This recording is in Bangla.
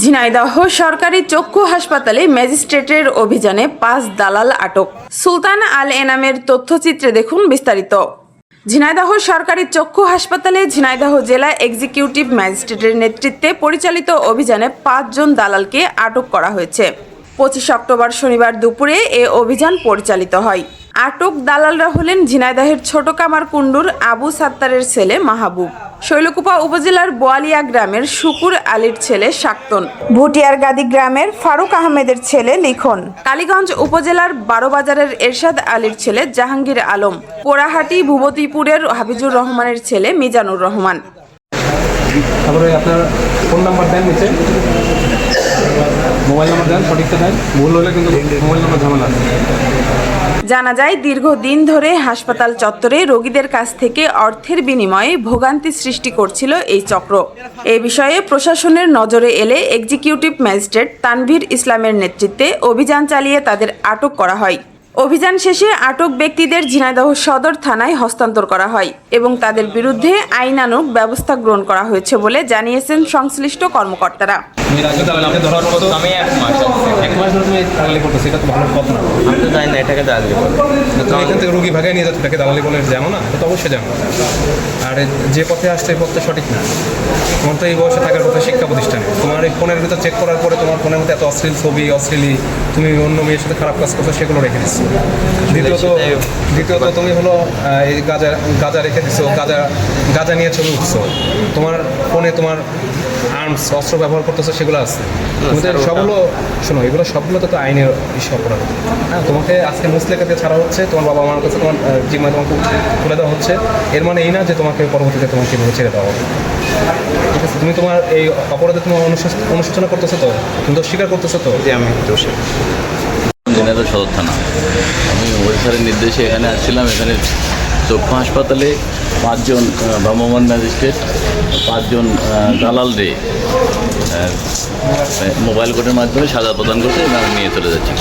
ঝিনাইদহ সরকারি চক্ষু হাসপাতালে ম্যাজিস্ট্রেটের অভিযানে পাঁচ দালাল আটক। সুলতান আল এনামের তথ্যচিত্রে দেখুন বিস্তারিত। ঝিনাইদহ সরকারি চক্ষু হাসপাতালে ঝিনাইদহ জেলা এক্সিকিউটিভ ম্যাজিস্ট্রেটের নেতৃত্বে পরিচালিত অভিযানে পাঁচজন দালালকে আটক করা হয়েছে। পঁচিশ অক্টোবর শনিবার দুপুরে এ অভিযান পরিচালিত হয়। আটক দালালরা হলেন ঝিনাইদহের ছোট কামার কুণ্ডুর আবু সাত্তারের ছেলে মাহবুব। শৈলকুপা উপজেলার বোয়ালিয়া গ্রামের শুকুর আলীর ছেলে শাক্তন। ভুটিয়ারগাদি গ্রামের ফারুক আহমেদের ছেলে লিখন। কালীগঞ্জ উপজেলার বারোবাজারের এরশাদ আলীর ছেলে জাহাঙ্গীর আলম। পোড়াহাটি ভুবতীপুরের হাফিজুর রহমানের ছেলে মিজানুর রহমান। তারপরে আপনার ফোন নাম্বার দেন নিচে। মোবাইল নাম্বার দেন সঠিকটা দেন। ভুল হলে কিন্তু মোবাইল নাম্বার ঝামেলা আছে। জানা যায়, দীর্ঘদিন ধরে হাসপাতাল চত্বরে রোগীদের কাছ থেকে অর্থের বিনিময়ে ভোগান্তি সৃষ্টি করছিল এই চক্র। এ বিষয়ে প্রশাসনের নজরে এলে এক্সিকিউটিভ ম্যাজিস্ট্রেট তানভীর ইসলামের নেতৃত্বে অভিযান চালিয়ে তাদের আটক করা হয়। অভিযান শেষে আটক ব্যক্তিদের ঝিনাইদহ সদর থানায় হস্তান্তর করা হয় এবং তাদের বিরুদ্ধে আইনানুগ ব্যবস্থা গ্রহণ করা হয়েছে বলে জানিয়েছেন সংশ্লিষ্ট কর্মকর্তারা। দালালি করতেছো এটা তো ভালো পথ না। আমি তো জানি না এটাকে বলে। তুমি এখান থেকে রুগী ভাগায় নিয়ে যাচ্ছ তাকে দালালি বলে জানো না এটা তো অবশ্যই জানো। আর যে পথে আসছে এই পথটা সঠিক না। তোমার তো এই বয়সে থাকার কথা শিক্ষা প্রতিষ্ঠানে। তোমার এই ফোনের ভিতর চেক করার পরে তোমার ফোনের মধ্যে এত অশ্লীল ছবি অশ্লীলি তুমি অন্য মেয়ের সাথে খারাপ কাজ করছ সেগুলো রেখে দিচ্ছ। দ্বিতীয়ত দ্বিতীয়ত তুমি হলো এই গাজা গাজা রেখে দিছো গাজা গাজা নিয়ে ছবি উঠছো। তোমার ফোনে তোমার আর্মস অস্ত্র ব্যবহার করতেছো সেগুলো আছে। তুমি তো স্যার, ওটা- সবগুলো শোনো এগুলো সবগুলো তো আইনের বিষয় অপরাধ। হ্যাঁ তোমাকে আজকে মুসলেখাতে ছাড়া হচ্ছে তোমার বাবা মার কাছে তোমার জিম্মায় তোমাকে তুলে দেওয়া হচ্ছে। এর মানে এই না যে তোমাকে পরবর্তীতে তোমাকে ছেড়ে দেওয়া হবে। ঠিক আছে তুমি তোমার এই অপরাধে তোমার অনুশোচ- অনুশোচনা করতেছো তো? তুমি তো স্বীকার করতেছো তো? যে আমি দোষী। ঝিনাইদহ সদর থানা। আমি ওয়েসারের নির্দেশে এখানে আসছিলাম এখানে চক্ষু হাসপাতালে পাঁচজন ভ্রাম্যমান ম্যাজিস্ট্রেট, পাঁচজন দালাল দালালরে মোবাইল কোর্টের মাধ্যমে সাজা প্রদান করছে এবং নিয়ে চলে যাচ্ছি।